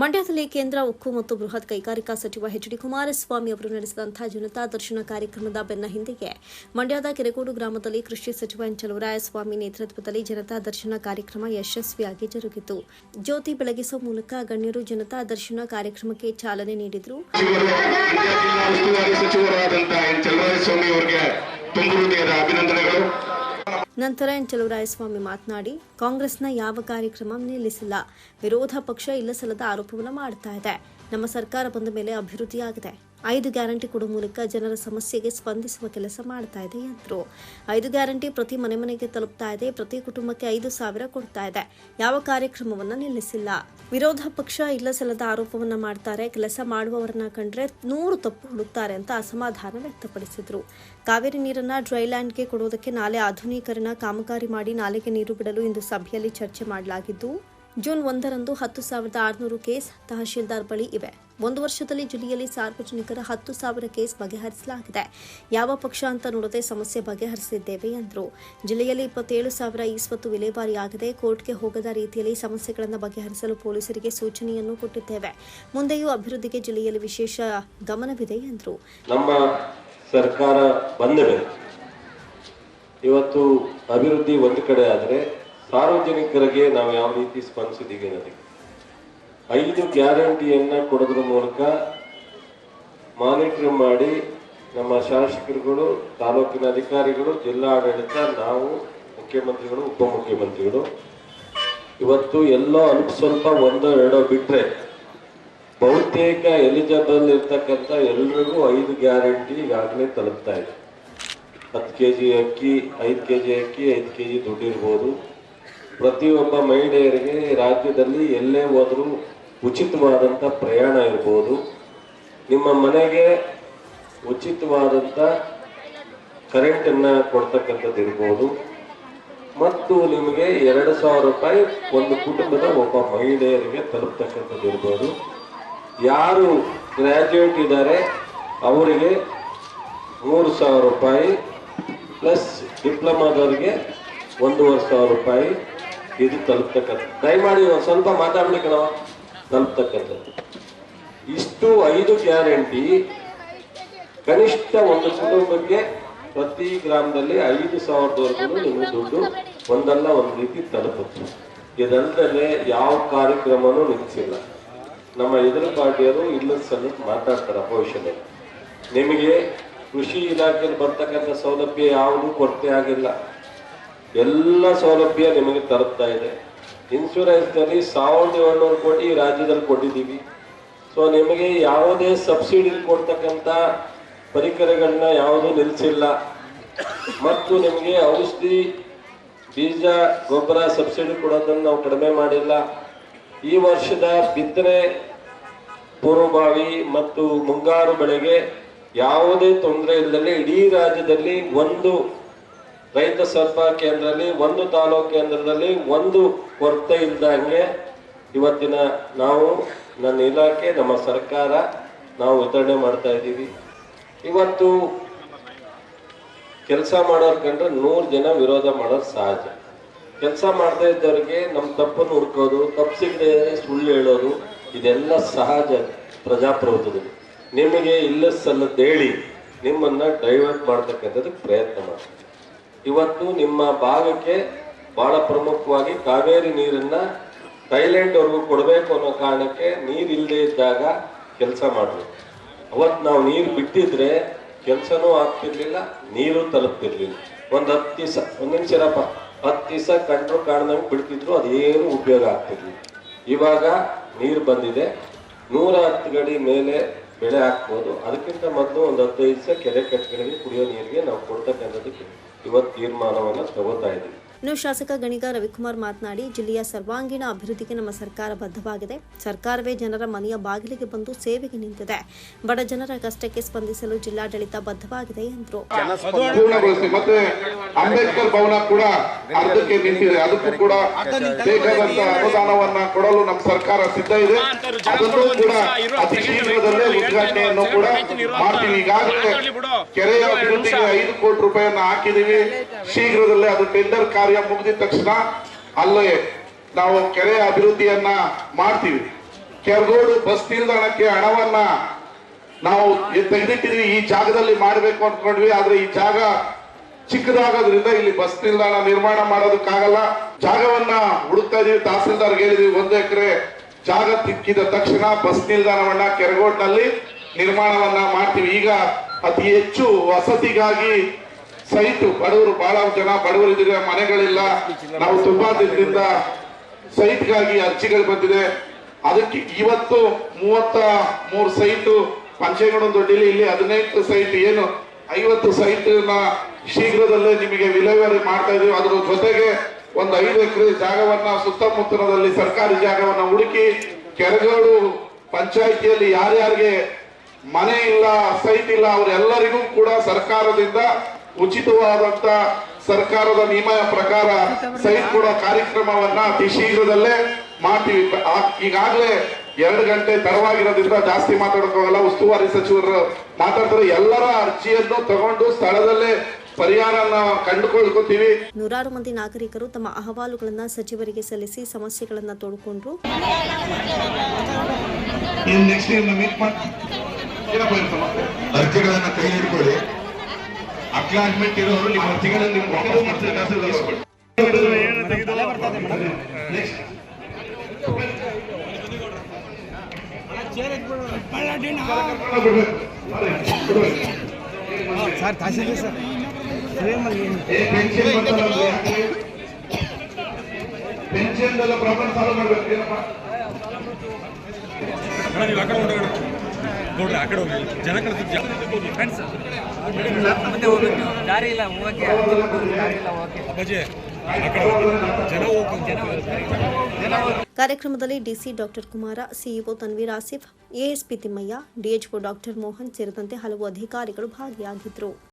ಮಂಡ್ಯದಲ್ಲಿ ಕೇಂದ್ರ ಉಕ್ಕು ಮತ್ತು ಬೃಹತ್ ಕೈಗಾರಿಕಾ ಸಚಿವ ಎಚ್ ಡಿ ಕುಮಾರಸ್ವಾಮಿ ಅವರು ನಡೆಸಿದಂತಹ ಜನತಾ ದರ್ಶನ ಕಾರ್ಯಕ್ರಮದ ಬೆನ್ನ ಹಿಂದೆಯೇ ಮಂಡ್ಯದ ಕೆರೆಗೋಡು ಗ್ರಾಮದಲ್ಲಿ ಕೃಷಿ ಸಚಿವ ಚಲುವರಾಯಸ್ವಾಮಿ ನೇತೃತ್ವದಲ್ಲಿ ಜನತಾ ದರ್ಶನ ಕಾರ್ಯಕ್ರಮ ಯಶಸ್ವಿಯಾಗಿ ಜರುಗಿತು. ಜ್ಯೋತಿ ಬೆಳಗಿಸುವ ಮೂಲಕ ಗಣ್ಯರು ಜನತಾ ದರ್ಶನ ಕಾರ್ಯಕ್ರಮಕ್ಕೆ ಚಾಲನೆ ನೀಡಿದರು. ಅಭಿನಂದನೆಗಳು. ನಂತರ ಎನ್ ಚಲುವರಾಯಸ್ವಾಮಿ ಮಾತನಾಡಿ, ಕಾಂಗ್ರೆಸ್ನ ಯಾವ ಕಾರ್ಯಕ್ರಮ ನಿಲ್ಲಿಸಿಲ್ಲ. ವಿರೋಧ ಪಕ್ಷ ಇಲ್ಲಸಲ್ಲದ ಆರೋಪವನ್ನು ಮಾಡ್ತಾ ಇದೆ. ನಮ್ಮ ಸರ್ಕಾರ ಬಂದ ಮೇಲೆ ಅಭಿವೃದ್ಧಿಯಾಗಿದೆ. ಐದು ಗ್ಯಾರಂಟಿ ಕೊಡುವ ಮೂಲಕ ಜನರ ಸಮಸ್ಯೆಗೆ ಸ್ಪಂದಿಸುವ ಕೆಲಸ ಮಾಡ್ತಾ ಇದೆ, ಎಂದರು. ಐದು ಗ್ಯಾರಂಟಿ ಪ್ರತಿ ಮನೆ ಮನೆಗೆ ತಲುಪ್ತಾ ಇದೆ, ಪ್ರತಿ ಕುಟುಂಬಕ್ಕೆ ಐದು ಸಾವಿರ ಕೊಡ್ತಾ ಇದೆ. ಯಾವ ಕಾರ್ಯಕ್ರಮವನ್ನು ನಿಲ್ಲಿಸಿಲ್ಲ. ವಿರೋಧ ಪಕ್ಷ ಇಲ್ಲಸಲ್ಲದ ಆರೋಪವನ್ನ ಮಾಡ್ತಾರೆ. ಕೆಲಸ ಮಾಡುವವರನ್ನ ಕಂಡ್ರೆ ನೂರು ತಪ್ಪು ಹುಡುಕ್ತಾರೆ ಅಂತ ಅಸಮಾಧಾನ ವ್ಯಕ್ತಪಡಿಸಿದ್ರು. ಕಾವೇರಿ ನೀರನ್ನ ಡ್ರೈಲ್ಯಾಂಡ್ಗೆ ಕೊಡುವುದಕ್ಕೆ ನಾಲೆ ಆಧುನೀಕರಣ, ಕಾಮಗಾರಿ ಮಾಡಿ ನಾಲೆಗೆ ನೀರು ಬಿಡಲು ಇಂದು ಸಭೆಯಲ್ಲಿ ಚರ್ಚೆ ಮಾಡಲಾಗಿದ್ದು ಜೂನ್ ಒಂದರಂದು ಹತ್ತು ಸಾವಿರದ ಆರುನೂರು ಕೇಸ್ ತಹಶೀಲ್ದಾರ್ ಬಳಿ ಇವೆ. ಒಂದು ವರ್ಷದಲ್ಲಿ ಜಿಲ್ಲೆಯಲ್ಲಿ ಸಾರ್ವಜನಿಕರ ಹತ್ತು ಸಾವಿರ ಕೇಸ್ ಬಗೆಹರಿಸಲಾಗಿದೆ. ಯಾವ ಪಕ್ಷ ಅಂತ ನೋಡದೆ ಸಮಸ್ಯೆ ಬಗೆಹರಿಸಿದ್ದೇವೆ ಎಂದರು. ಜಿಲ್ಲೆಯಲ್ಲಿ ಇಪ್ಪತ್ತೇಳು ಸಾವಿರ ಈಸ್ವತ್ತು ವಿಲೇವಾರಿಯಾಗಿದೆ. ಕೋರ್ಟ್ಗೆ ಹೋಗದ ರೀತಿಯಲ್ಲಿ ಸಮಸ್ಯೆಗಳನ್ನು ಬಗೆಹರಿಸಲು ಪೊಲೀಸರಿಗೆ ಸೂಚನೆಯನ್ನು ಕೊಟ್ಟಿದ್ದೇವೆ. ಮುಂದೆಯೂ ಅಭಿವೃದ್ಧಿಗೆ ಜಿಲ್ಲೆಯಲ್ಲಿ ವಿಶೇಷ ಗಮನವಿದೆ ಎಂದರು. ನಮ್ಮ ಸರ್ಕಾರ ಇವತ್ತು ಅಭಿವೃದ್ಧಿ ಒಂದು ಕಡೆ ಆದರೆ ಸಾರ್ವಜನಿಕರಿಗೆ ನಾವು ಯಾವ ರೀತಿ ಸ್ಪಂದಿಸಿದ್ದೀವಿ ಅನ್ನೋದಕ್ಕೆ ಐದು ಗ್ಯಾರಂಟಿಯನ್ನ ಕೊಡೋದ್ರ ಮೂಲಕ ಮಾನಿಟರ್ ಮಾಡಿ ನಮ್ಮ ಶಾಸಕರುಗಳು, ತಾಲೂಕಿನ ಅಧಿಕಾರಿಗಳು ಜಿಲ್ಲಾಡಳಿತ ನಾವು ಮುಖ್ಯಮಂತ್ರಿಗಳು, ಉಪಮುಖ್ಯಮಂತ್ರಿಗಳು. ಇವತ್ತು ಎಲ್ಲೋ ಅಲ್ಪ ಸ್ವಲ್ಪ ಒಂದೋ ಎರಡೋ ಬಿಟ್ಟರೆ ಬಹುತೇಕ ಎಲಿಜಿಬಲ್ ಇರ್ತಕ್ಕಂಥ ಎಲ್ರಿಗೂ ಐದು ಗ್ಯಾರಂಟಿ ಈಗಾಗಲೇ ತಲುಪ್ತಾ ಇದೆ. ಹತ್ತು ಕೆ ಜಿ ಅಕ್ಕಿ, ಐದು ಕೆ ಜಿ ಅಕ್ಕಿ, ಐದು ಕೆ ಜಿ ದುಡ್ಡಿರ್ಬೋದು ಪ್ರತಿಯೊಬ್ಬ ಮಹಿಳೆಯರಿಗೆ ರಾಜ್ಯದಲ್ಲಿ ಎಲ್ಲೇ ಹೋದರೂ ಉಚಿತವಾದಂಥ ಪ್ರಯಾಣ ಇರ್ಬೋದು. ನಿಮ್ಮ ಮನೆಗೆ ಉಚಿತವಾದಂಥ ಕರೆಂಟನ್ನು ಕೊಡ್ತಕ್ಕಂಥದ್ದು ಇರ್ಬೋದು. ಮತ್ತು ನಿಮಗೆ ಎರಡು ಸಾವಿರ ರೂಪಾಯಿ ಒಂದು ಕುಟುಂಬದ ಒಬ್ಬ ಮಹಿಳೆಯರಿಗೆ ತಲುಪ್ತಕ್ಕಂಥದ್ದು ಇರ್ಬೋದು. ಯಾರು ಗ್ರ್ಯಾಜುಯೇಟ್ ಇದ್ದಾರೆ ಅವರಿಗೆ ಮೂರು ಸಾವಿರ ರೂಪಾಯಿ ಪ್ಲಸ್ ಡಿಪ್ಲೊಮಾದವರಿಗೆ ಒಂದೂವರೆ ಸಾವಿರ ರೂಪಾಯಿ. ಇದು ತಲುಪ್ತಕ್ಕಂಥ ದಯಮಾಡಿ ಒಂದು ಸ್ವಲ್ಪ ಮಾತಾಡ್ಲಿಕ್ಕೆ ನಾವು ತಲುಪ್ತಕ್ಕಂಥದ್ದು. ಇಷ್ಟು ಐದು ಗ್ಯಾರಂಟಿ ಕನಿಷ್ಠ ಒಂದು ಕುಟುಂಬಕ್ಕೆ ಪ್ರತಿ ಗ್ರಾಮದಲ್ಲಿ ಐದು ಸಾವಿರದವರೆಗೂ ನಿಮ್ಮ ದುಡ್ಡು ಒಂದಲ್ಲ ಒಂದು ರೀತಿ ತಲುಪುತ್ತೆ. ಇದಲ್ಲದೆ ಯಾವ ಕಾರ್ಯಕ್ರಮನೂ ನಿಲ್ಲಿಸಿಲ್ಲ ನಮ್ಮ ಎದುರು ಪಾರ್ಟಿಯವರು ಇಲ್ಲದ ಸಲ ಮಾತಾಡ್ತಾರೆ ಭವಿಷ್ಯದಲ್ಲಿ. ನಿಮಗೆ ಕೃಷಿ ಇಲಾಖೆಯಲ್ಲಿ ಬರ್ತಕ್ಕಂಥ ಸೌಲಭ್ಯ ಯಾವುದೂ ಕೊರತೆ ಆಗಿಲ್ಲ. ಎಲ್ಲ ಸೌಲಭ್ಯ ನಿಮಗೆ ತರುತ್ತಾ ಇದೆ. ಇನ್ಶೂರೆನ್ಸ್ನಲ್ಲಿ ಸಾವಿರದ ಏಳ್ನೂರು ಕೋಟಿ ರಾಜ್ಯದಲ್ಲಿ ಕೊಟ್ಟಿದ್ದೀವಿ. ಸೊ ನಿಮಗೆ ಯಾವುದೇ ಸಬ್ಸಿಡಿ ಕೊಡ್ತಕ್ಕಂಥ ಪರಿಕರಗಳನ್ನ ಯಾವುದೂ ನಿಲ್ಲಿಸಿಲ್ಲ ಮತ್ತು ನಿಮಗೆ ಔಷಧಿ, ಬೀಜ, ಗೊಬ್ಬರ ಸಬ್ಸಿಡಿ ಕೊಡೋದನ್ನು ನಾವು ಕಡಿಮೆ ಮಾಡಿಲ್ಲ. ಈ ವರ್ಷದ ಬಿತ್ತನೆ ಪೂರ್ವಭಾವಿ ಮತ್ತು ಮುಂಗಾರು ಬೆಳೆಗೆ ಯಾವುದೇ ತೊಂದರೆ ಇಲ್ಲದೆ ಇಡೀ ರಾಜ್ಯದಲ್ಲಿ ಒಂದು ರೈತ ಸಭಾ ಕೇಂದ್ರದಲ್ಲಿ, ಒಂದು ತಾಲೂಕು ಕೇಂದ್ರದಲ್ಲಿ ಒಂದು ಕೊರತೆ ಇಲ್ದಂಗೆ ಇವತ್ತಿನ ನಾವು ನನ್ನ ಇಲಾಖೆ, ನಮ್ಮ ಸರ್ಕಾರ ನಾವು ವಿತರಣೆ ಮಾಡ್ತಾ ಇದ್ದೀವಿ. ಇವತ್ತು ಕೆಲಸ ಮಾಡೋರ್ ಕಂಡ್ರೆ ನೂರು ಜನ ವಿರೋಧ ಮಾಡೋದು ಸಹಜ. ಕೆಲಸ ಮಾಡ್ತಾ ಇದ್ದವ್ರಿಗೆ ನಮ್ಮ ತಪ್ಪನ್ನು ಹುಡ್ಕೋದು, ತಪ್ಪು ಸಿಗದೆ ಸುಳ್ಳು ಹೇಳೋದು, ಇದೆಲ್ಲ ಸಹಜ ಪ್ರಜಾಪ್ರಭುತ್ವದಲ್ಲಿ. ನಿಮಗೆ ಇಲ್ಲ ಸಲ್ಲದ್ದು ಹೇಳಿ ನಿಮ್ಮನ್ನ ಡೈವರ್ಟ್ ಮಾಡ್ತಕ್ಕಂಥದ್ದು ಪ್ರಯತ್ನ ಮಾಡಿ ಇವತ್ತು ನಿಮ್ಮ ಭಾಗಕ್ಕೆ ಬಹಳ ಪ್ರಮುಖವಾಗಿ ಕಾವೇರಿ ನೀರನ್ನ ಥೈಲ್ಯಾಂಡ್ ಅವ್ರಿಗೂ ಕೊಡಬೇಕು ಅನ್ನೋ ಕಾರಣಕ್ಕೆ ನೀರು ಇಲ್ಲದೆ ಇದ್ದಾಗ ಕೆಲಸ ಮಾಡಬೇಕು. ಅವತ್ತು ನಾವು ನೀರು ಬಿಟ್ಟಿದ್ರೆ ಕೆಲಸನೂ ಆಗ್ತಿರ್ಲಿಲ್ಲ, ನೀರು ತಲುಪ್ತಿರ್ಲಿಲ್ಲ. ಒಂದು ಹತ್ತು ದಿವಸ, ಒಂದು ನಿಮಿಷರಪ್ಪ ಹತ್ತು ದಿವಸ ಕಂಡ್ರು ಕಾಣ್ದಂಗೆ ಬಿಡ್ತಿದ್ರು ಅದೇನು ಉಪಯೋಗ ಆಗ್ತಿರ್ಲಿಲ್ಲ. ಇವಾಗ ನೀರು ಬಂದಿದೆ. ನೂರ ಹತ್ತು ಗಡಿ ಮೇಲೆ ಬೆಳೆ ಹಾಕ್ಬೋದು. ಅದಕ್ಕಿಂತ ಮೊದಲು ಒಂದು ಹದಿನೈದು ದಿವಸ ಕೆರೆ ಕಟ್ಟೆಗಳಿಗೆ ಕುಡಿಯೋ ನೀರಿಗೆ ನಾವು ಕೊಡ್ತಕ್ಕಂಥದ್ದಕ್ಕೆ. ಇವತ್ತು ತೀರ್ಮಾನವನ್ನು ತಗೋತಾ ಇದ್ದೀವಿ. ಇನ್ನು ಶಾಸಕ ಗಣಿಗ ರವಿಕುಮಾರ್ ಮಾತನಾಡಿ ಜಿಲ್ಲೆಯ ಸರ್ವಾಂಗೀಣ ಅಭಿವೃದ್ಧಿಗೆ ನಮ್ಮ ಸರ್ಕಾರ ಬದ್ಧವಾಗಿದೆ. ಸರ್ಕಾರವೇ ಜನರ ಮನೆಯ ಬಾಗಿಲಿಗೆ ಬಂದು ಸೇವೆಗೆ ನಿಂತಿದೆ. ಬಡ ಜನರ ಕಷ್ಟಕ್ಕೆ ಸ್ಪಂದಿಸಲು ಜಿಲ್ಲಾಡಳಿತ ಬದ್ಧವಾಗಿದೆ ಎಂದರು. ಅರ್ಧಕ್ಕೆ ನಿಂತಿದೆ ಅದಕ್ಕೂ ಕೂಡ ಬೇಕಾದಂತಹ ಅನುದಾನವನ್ನ ಕೊಡಲು ನಮ್ಮ ಸರ್ಕಾರ ಸಿದ್ಧ ಇದೆ. ಅದನ್ನು ಕೂಡ ಅತಿ ಶೀಘ್ರದಲ್ಲೇ ಉದ್ಘಾಟನೆಯನ್ನು ಕೂಡ ಮಾಡ್ತೀವಿ. ಈಗಾಗಲೇ ಕೆರೆಯ ಅಭಿವೃದ್ಧಿಗೆ ಐದು ಕೋಟಿ ರೂಪಾಯಿಯನ್ನ ಹಾಕಿದೀವಿ ಶೀಘ್ರದಲ್ಲೇ ಅದು ಟೆಂಡರ್ ಕಾರ್ಯ ಮುಗಿದ ತಕ್ಷಣ ಅಲ್ಲೇ ನಾವು ಕೆರೆಯ ಅಭಿವೃದ್ಧಿಯನ್ನ ಮಾಡ್ತೀವಿ. ಕೆರಗೋಡು ಬಸ್ ನಿಲ್ದಾಣಕ್ಕೆ ಹಣವನ್ನ ನಾವು ತೆಗೆದಿಟ್ಟಿದ್ವಿ ಈ ಜಾಗದಲ್ಲಿ ಮಾಡಬೇಕು ಅನ್ಕೊಂಡ್ವಿ ಆದ್ರೆ ಈ ಜಾಗ ಚಿಕ್ಕದಾಗೋದ್ರಿಂದ ಇಲ್ಲಿ ಬಸ್ ನಿಲ್ದಾಣ ನಿರ್ಮಾಣ ಮಾಡೋದಕ್ಕಾಗಲ್ಲ. ಜಾಗವನ್ನ ಹುಡುಕ್ತಾ ಇದೀವಿ, ತಹಸೀಲ್ದಾರ್ಗೆ ಹೇಳಿದೀವಿ, ಒಂದು ಎಕರೆ ಜಾಗ ತಿಕ್ಕಿದ ತಕ್ಷಣ ಬಸ್ ನಿಲ್ದಾಣವನ್ನ ಕೆರಗೋಡ್ನಲ್ಲಿ ನಿರ್ಮಾಣವನ್ನ ಮಾಡ್ತೀವಿ. ಈಗ ಅತಿ ಹೆಚ್ಚು ವಸತಿಗಾಗಿ ಸೈಟು, ಬಡವರು ಬಹಳ ಜನ ಬಡವರು ಇದ್ರೆ ಮನೆಗಳಿಲ್ಲ. ನಾವು ತುಂಬಾ ದಿನದಿಂದ ಸೈಟ್ಗಾಗಿ ಅರ್ಜಿಗಳು ಬಂದಿದೆ. ಅದಕ್ಕೆ ಇವತ್ತು ಮೂವತ್ತ ಮೂರು ಸೈಟು ಪಂಚೇಗೌಡ ದೊಡ್ಡಿಲಿ ಇಲ್ಲಿ ಹದಿನೈದು ಸೈಟ್, ಏನು ಐವತ್ತು ಸೈಟ್ನ ಶೀಘ್ರದಲ್ಲೇ ನಿಮಗೆ ವಿಲೇವಾರಿ ಮಾಡ್ತಾ ಇದೀವಿ ಅದರ ಜೊತೆಗೆ ಒಂದು ಐದು ಎಕರೆ ಜಾಗವನ್ನ ಸುತ್ತಮುತ್ತಲದಲ್ಲಿ ಸರ್ಕಾರಿ ಜಾಗವನ್ನ ಹುಡುಕಿ ಕೆರೆಗಳು, ಪಂಚಾಯಿತಿಯಲ್ಲಿ ಯಾರ್ಯಾರಿಗೆ ಮನೆ ಇಲ್ಲ, ಸೈಟ್ ಇಲ್ಲ, ಅವರೆಲ್ಲರಿಗೂ ಕೂಡ ಸರ್ಕಾರದಿಂದ ಉಚಿತವಾದಂತ ಸರ್ಕಾರದ ನಿಯಮ ಪ್ರಕಾರ ಸೈಟ್ ಕೂಡ ಕಾರ್ಯಕ್ರಮವನ್ನ ಅತಿ ಶೀಘ್ರದಲ್ಲೇ ಮಾಡ್ತೀವಿ. ಈಗಾಗಲೇ ಎರಡು ಗಂಟೆ ತಡವಾಗಿರೋದ್ರಿಂದ ಜಾಸ್ತಿ ಮಾತಾಡೋಕ್ಕಾಗಲ್ಲ ಉಸ್ತುವಾರಿ ಸಚಿವರು ಮಾತಾಡ್ತಾರೆ. ಎಲ್ಲರ ಅರ್ಜಿಯನ್ನು ತಗೊಂಡು ಸ್ಥಳದಲ್ಲೇ ಪರಿಹಾರನ ಕಂಡುಕೊಳ್ಕೊತೀವಿ. ನೂರಾರು ಮಂದಿ ನಾಗರಿಕರು ತಮ್ಮ ಅಹವಾಲುಗಳನ್ನ ಸಚಿವರಿಗೆ ಸಲ್ಲಿಸಿ ಸಮಸ್ಯೆಗಳನ್ನ ತೋಡಿಕೊಂಡ್ರು. ನೆಕ್ಸ್ಟ್ ಅರ್ಜಿಗಳನ್ನ ಕೈ ಹಿಡ್ಕೊಳ್ಳಿ ಅಕ್ಲಾಸ್ಮೆಂಟ್ ಇರೋರು ನಿಮ್ಮ ಅರ್ಜಿಗಳನ್ನ ನೀವು ವಾಪಸ್ ಮಾಡ್ತಾರೆ tehsildar sir tehsildar sir. Pension ಎಲ್ಲ ಪ್ರಾಬ್ಲಮ್ ಸಾಲ್ವ್ ಮಾಡ್ಬೇಕು. ಏನಪ್ಪ? ನೀವು ಆ ಕಡೆ ಹೊರಗಡೆ ನೋಡ್ರಿ ಆ ಕಡೆ ಹೋಗಿ ಜನ ಕಡೆ ಫ್ರೆಂಡ್ಸ್ ಮತ್ತೆ ಹೋಗ್ಬೇಕು. ದಾರಿ ಇಲ್ಲ ಹೋಗಕ್ಕೆ ದಾರಿ ಇಲ್ಲ ಹೋಗಕ್ಕೆ ಅಪ್ಪಾಜಿ ಆ ಕಡೆ ಹೋಗಿ ಜನ ಹೋಗ್ಕೊಂಡು ಕಾರ್ಯಕ್ರಮದಲ್ಲಿ DC doctor Kumara CEO Tanveer Asif ASP Thimmaiah DHO doctor Mohan ಸೇರಿದಂತೆ ಹಲವು ಅಧಿಕಾರಿಗಳು ಭಾಗಿಯಾಗಿದ್ದರು